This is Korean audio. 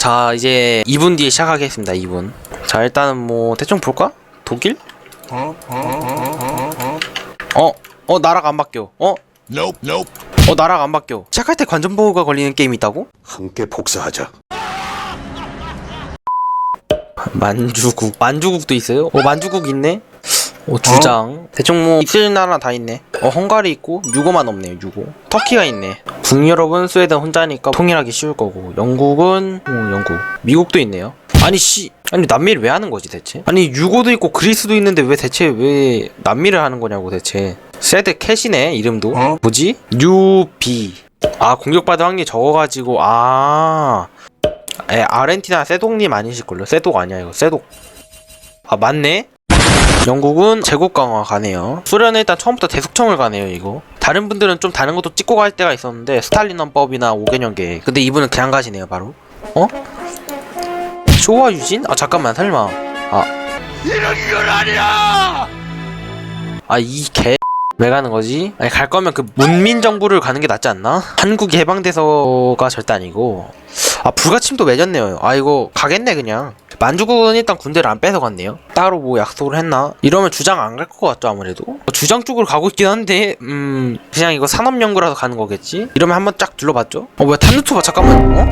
자 이제 2분 뒤에 시작하겠습니다 2분 자 일단은 뭐 대충 볼까? 독일? 어? 어 나라가 안 바뀌어 어? Nope, nope. 어 나라가 안 바뀌어 시작할 때 관전보호가 걸리는 게임이 있다고? 함께 복사하자. 만주국 만주국도 있어요? 어 만주국 있네? 어 주장. 대충 뭐 있을 나라 다 있네. 어 헝가리 있고 유고만 없네요 유고. 터키가 있네. 북유럽은 스웨덴 혼자니까 통일하기 쉬울 거고 영국은 어 영국. 미국도 있네요. 아니 씨. 아니 남미를 왜 하는 거지 대체? 아니 유고도 있고 그리스도 있는데 왜 대체 왜 남미를 하는 거냐고 대체. 세드 캣이네 이름도. 뭐지? 유비. 아 공격받을 확률이 적어가지고 아. 에, 아르헨티나 세독님 아니실걸요? 세독 아니야 이거. 세독. 아 맞네 영국은 제국 강화 가네요 소련은 일단 처음부터 대숙청을 가네요 이거 다른 분들은 좀 다른 것도 찍고 갈 때가 있었는데 스탈린헌법이나 5개년 계획 근데 이분은 그냥 가시네요 바로 어? 쇼와 유진? 아 잠깐만 설마 아 이런 건 아니야! 아 이 개 왜 가는 거지? 아니 갈 거면 그 문민 정부를 가는 게 낫지 않나? 한국이 해방돼서가 절대 아니고 아 불가침도 맺었네요. 아 이거 가겠네 그냥. 만주국은 일단 군대를 안 뺏어갔네요. 따로 뭐 약속을 했나? 이러면 주장 안 갈 것 같죠 아무래도. 어, 주장 쪽으로 가고 있긴 한데 음 그냥 이거 산업연구라서 가는 거겠지? 이러면 한번 쫙 둘러봤죠? 어 뭐야 탐루토가 잠깐만 어?